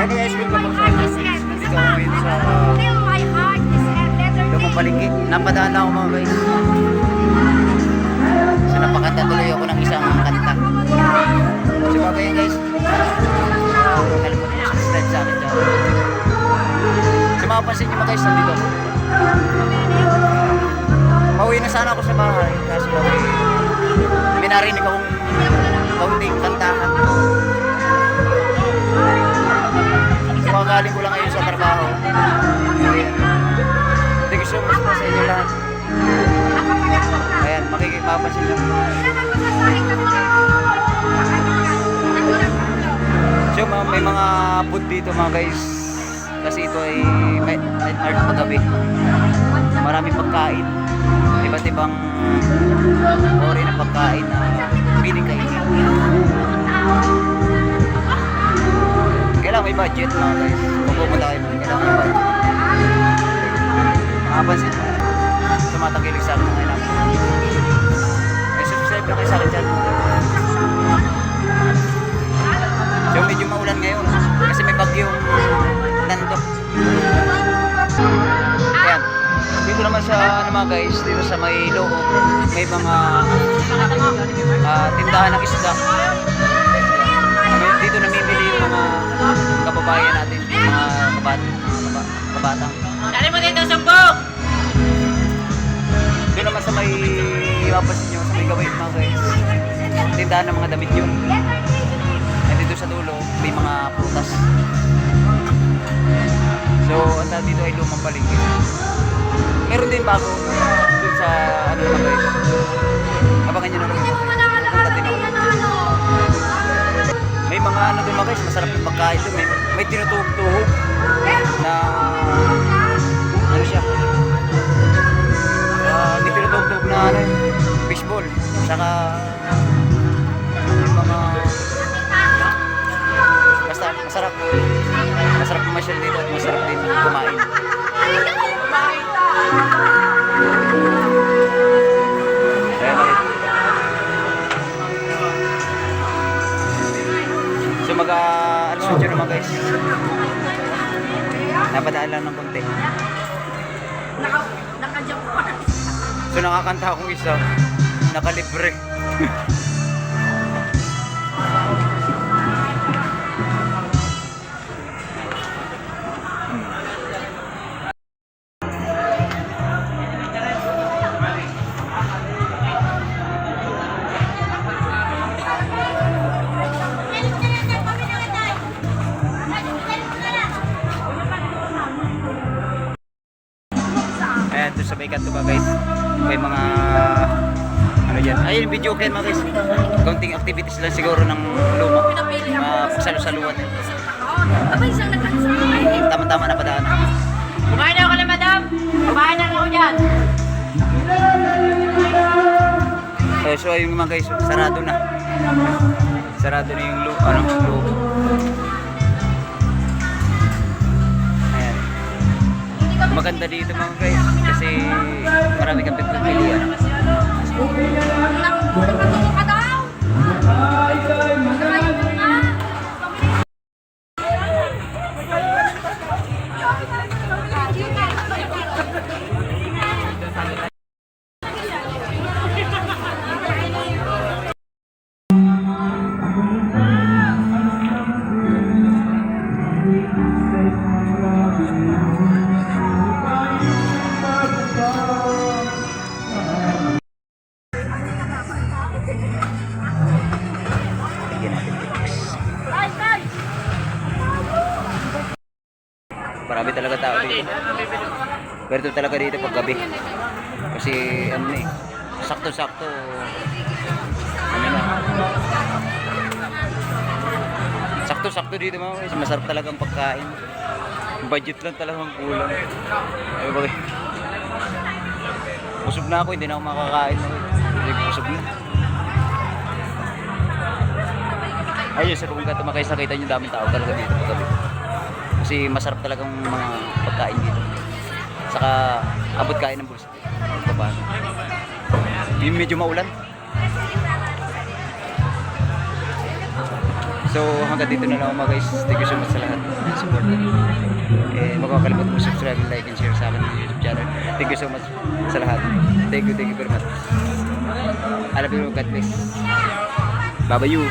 Ay, guys, welcome back sa. Dito ngayon sa Lumang Palengke. Napadaan ako mga guys. So, napakanta tuloy ako ng isang kanta. So, bagay guys. Kalimutan nyo subscribe sa akin dyan. So, mapapansin nyo mga guys, nandito. ako. Pauwi na sana ako sa bahay. Kaso lang eh, may narinig akong kaunting kantahan. Ayan, makikipapansin nyo. So, ma- may mga food dito mga guys. Kasi ito ay night art paggabi. Maraming pagkain. Iba't ibang ori ng pagkain na piling kainin. Kailangan may budget mga guys. Kung pupunta kayo, kailangan may budget. Makapansin mo. Tumatangkilig sa akin ng Ayan. Dito naman sa ano mga guys, dito sa may loob, may mga ah, tindahan ng isda. Dito namimili yung mga kababayan natin, yung mga kabat, kaba, kabatang. Dali mo dito, sumbong! Doon naman sa may mapasin nyo, sa may gawin mga guys. Tindahan ng mga damit yun. And dito sa dulo, may mga prutas. Lumang palengke. Meron din bago dun sa ano naman guys. Abangan nyo na lang. May mga ano mga guys, masarap yung pagkain doon. May, may tinutuhog-tuhog na ano siya. Uh, may tinutuhog-tuhog na ano, fishball. Saka yung mga masarap. Masarap pumasyal dito at masarap din kumain. 8 naman guys. Napadaan lang ng konti. Naka-Japan. So nakakanta akong isa. Nakalibre. Ayan, doon sa may kanto ba guys. May mga ano dyan. Ayun, video kayo mga guys. Counting activities lang siguro ng luma. Pinapili ako. Mga pagsalusaluan. Abay, isang nagkakasama. Tama-tama na padaan. Kumain na ako na, madam. Kumain na ako dyan. Eh, so ayun mga guys, sarado na. Sarado na yung loop, ano, loop. Maganda dito mga guys kasi marami kang pagpipilian. Marami talaga tao dito. Pero talaga dito pag gabi. Kasi ano eh, sakto-sakto. Ano na. Sakto-sakto dito mga guys. Masarap talagang pagkain. Budget lang talagang kulang. Ay ba Busog na ako, hindi na ako makakain. Hindi busog na. Ayun, sa kung kata makisa kita nyo daming tao talaga dito pag gabi. Kasi masarap talagang mga pagkain dito. Saka abot kain ng bulsa. Pa paano. Yung medyo maulan. So hanggang dito na lang mga guys. Thank you so much sa lahat. support. Eh, huwag kang kalimutan mag-subscribe, like, and share sa akin ng YouTube channel. Thank you so much sa lahat. Thank you, thank you very much. I love you, God bless. Bye-bye you.